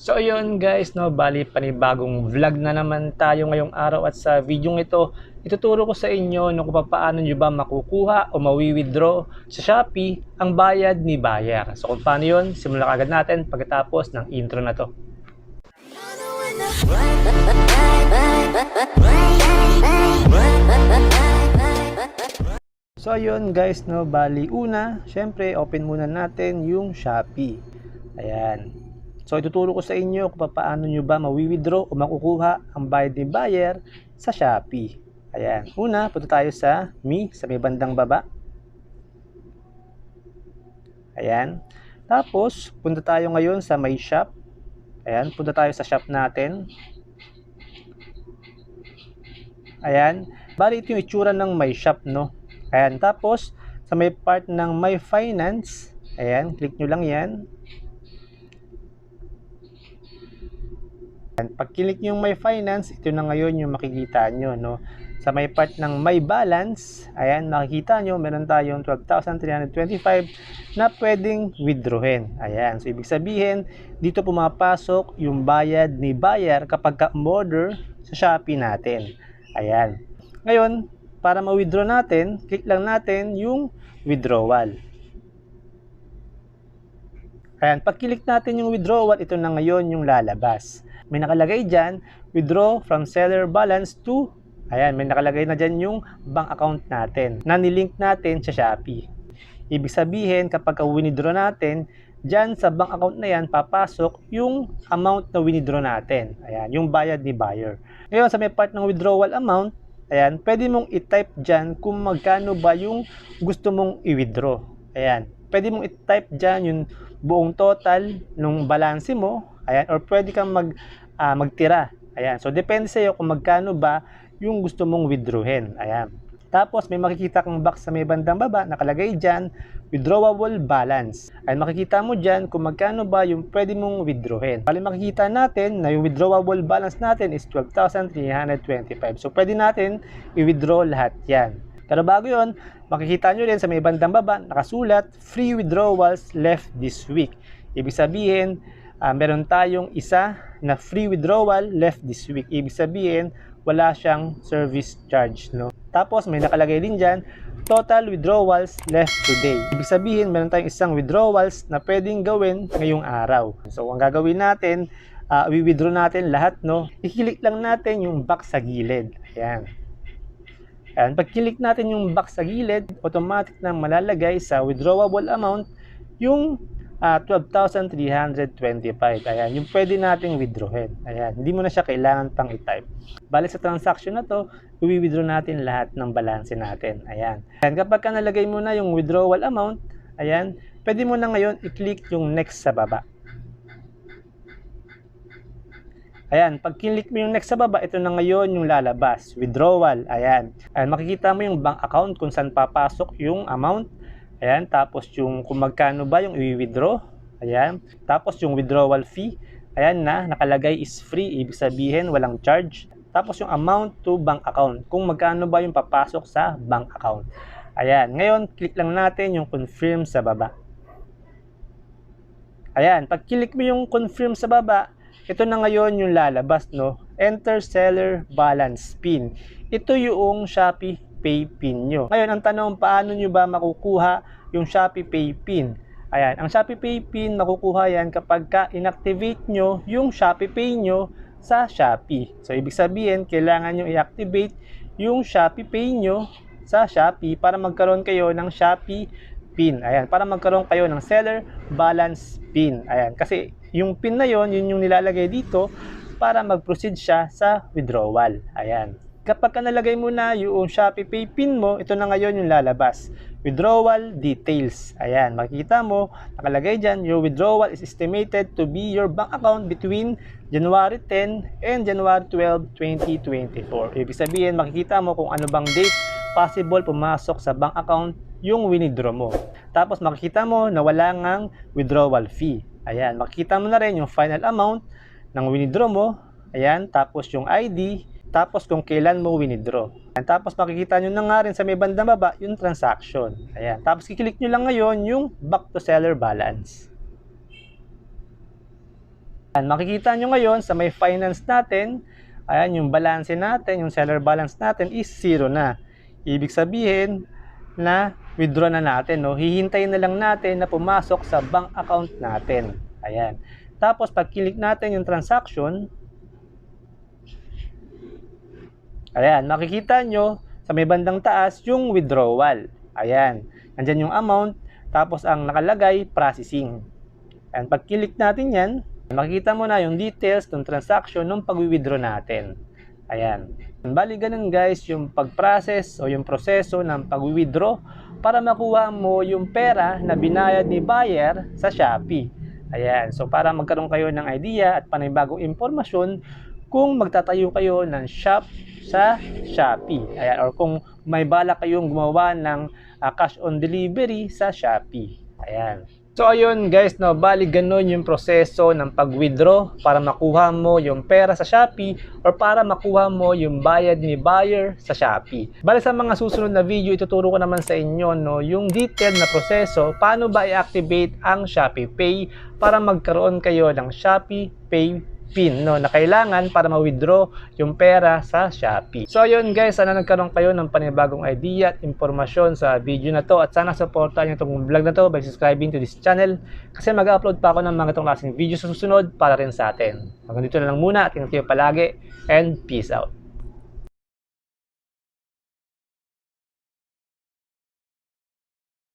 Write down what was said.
So ayun guys, no, bali panibagong vlog na naman tayo ngayong araw at sa video ito, ituturo ko sa inyo no, kung paano nyo ba makukuha o mawi-withdraw sa Shopee ang bayad ni buyer. So kung paano yun, simulan agad natin pagkatapos ng intro na to. So ayun guys, no, bali una, syempre open muna natin yung Shopee. Ayan. So ituturo ko sa inyo kung paano nyo ba mawi-withdraw o makukuha ang bayad ni buyer sa Shopee. Ayan. Una, punta tayo sa Me, sa may bandang baba. Ayan. Tapos, punta tayo ngayon sa My Shop. Ayan, punta tayo sa shop natin. Ayan. Bali, ito yung itsura ng My Shop, no? Ayan. Tapos, sa may part ng My Finance, ayan, click nyo lang yan. Pag click nyo My Finance, ito na ngayon yung makikita nyo, no? Sa may part ng My Balance, ayan, makikita nyo, meron tayong 12,325 na pwedeng withdrawin. Ayan, so ibig sabihin, dito pumapasok yung bayad ni buyer kapag ka-order sa Shopee natin. Ayan. Ngayon, para ma-withdraw natin, click lang natin yung withdrawal. Ayan, pag click natin yung withdrawal, ito na ngayon yung lalabas. May nakalagay dyan, withdraw from seller balance to, ayan, may nakalagay na dyan yung bank account natin na nilink natin sa Shopee. Ibig sabihin, kapag winidraw natin, dyan sa bank account na yan, papasok yung amount na winidraw natin. Ayan, yung bayad ni buyer. Ngayon, sa may part ng withdrawal amount, ayan, pwede mong i-type dyan kung magkano ba yung gusto mong i-withdraw. Ayan, pwede mong i-type dyan yung buong total ng balance mo. Ayan, or pwede kang mag, ah, magtira. Ayan, so depende sa iyo kung magkano ba yung gusto mong withdrawin. Ayan. Tapos may makikita kang box sa may bandang baba, nakalagay dyan, withdrawable balance. Ay makikita mo dyan kung magkano ba yung pwede mong withdrawin. Bali makikita natin na yung withdrawable balance natin is 12,325. So pwede natin i-withdraw lahat yan. Pero bago yon, makikita nyo rin sa may bandang baba, nakasulat, free withdrawals left this week. Ibig sabihin, ah, meron tayong isa na free withdrawal left this week. Ibig sabihin, wala siyang service charge. No? Tapos may nakalagay din dyan, total withdrawals left today. Ibig sabihin, meron tayong isang withdrawals na pwedeng gawin ngayong araw. So ang gagawin natin, uh, withdraw natin lahat, no? I-click lang natin yung back sa gilid. Ayan. Ayan, pag click natin yung back sa gilid, automatic na malalagay sa withdrawable amount yung ah, 12,325. Ayan, yung pwede nating withdrawin. Ayan, hindi mo na siya kailangan pang i-type. Bali sa transaction na to, i-withdraw natin lahat ng balance natin. Ayan. Ayan, kapag ka nalagay mo na yung withdrawal amount, ayan, pwede mo na ngayon i-click yung next sa baba. Ayan, pag kinlik mo yung next sa baba, ito na ngayon yung lalabas. Withdrawal, ayan. Ayan, makikita mo yung bank account kung saan papasok yung amount. Ayan, tapos yung kung magkano ba yung i-withdraw. Ayan, tapos yung withdrawal fee. Ayan na, nakalagay is free, ibig sabihin walang charge. Tapos yung amount to bank account, kung magkano ba yung papasok sa bank account. Ayan, ngayon, click lang natin yung confirm sa baba. Ayan, pag click mo yung confirm sa baba, ito na ngayon yung lalabas, no? Enter seller balance pin. Ito yung Shopee Pay pin nyo. Ngayon, ang tanong, paano nyo ba makukuha yung Shopee Pay pin? Ayan, ang Shopee Pay pin, makukuha yan kapag ka inactivate nyo yung Shopee Pay nyo sa Shopee. So, ibig sabihin, kailangan nyo i-activate yung Shopee Pay nyo sa Shopee para magkaroon kayo ng Shopee pin. Ayan, para magkaroon kayo ng seller balance pin. Ayan, kasi yung pin na yon, yun yung nilalagay dito para mag-proceed siya sa withdrawal. Ayan. Kapag ka nalagay mo na yung Shopee Pay pin mo, ito na ngayon yung lalabas. Withdrawal details. Ayan, makikita mo, nakalagay dyan, your withdrawal is estimated to be your bank account between January 10 and January 12, 2024. Ibig sabihin, makikita mo kung ano bang date possible pumasok sa bank account yung winidraw mo. Tapos makikita mo na wala ngang withdrawal fee. Ayan, makikita mo na rin yung final amount ng winidraw mo. Ayan, tapos yung ID, tapos kung kailan mo winidraw. Ayan, tapos makikita nyo na nga rin sa may bandang baba yung transaction. Ayan, tapos kiklik nyo lang ngayon yung back to seller balance. Ayan, makikita nyo ngayon sa may finance natin, ayan, yung balance natin, yung seller balance natin is zero na. Ibig sabihin na withdraw na natin, no? Hihintayin na lang natin na pumasok sa bank account natin. Ayan. Tapos, pag click natin yung transaction, ayan, makikita nyo sa may bandang taas yung withdrawal. Ayan. Nandyan yung amount, tapos ang nakalagay, processing. Ayan, pag click natin yan, makikita mo na yung details ng transaction ng pag-withdraw natin. Ayan. Bali ganun guys, yung pag-process o yung proseso ng pag-withdraw para makuha mo yung pera na binayad ni buyer sa Shopee. Ayan. So para magkaroon kayo ng idea at panibagong impormasyon kung magtatayo kayo ng shop sa Shopee. Ayan. Or kung may bala kayong gumawa ng ah, cash on delivery sa Shopee. Ayan. So ayun guys, no, bali ganun yung proseso ng pag-withdraw para makuha mo yung pera sa Shopee or para makuha mo yung bayad ni buyer sa Shopee. Bali sa mga susunod na video, ituturo ko naman sa inyo no, yung detailed na proseso paano ba i-activate ang Shopee Pay para magkaroon kayo ng Shopee Pay PIN no, na kailangan para ma-withdraw yung pera sa Shopee. So ayun guys, sana nagkaroon kayo ng panibagong idea at impormasyon sa video na to at sana supportan niyo itong vlog na to by subscribing to this channel kasi mag-upload pa ako ng mga itong klaseng video sa susunod para rin sa atin. Hanggang dito na lang muna at ingat palagi and peace out.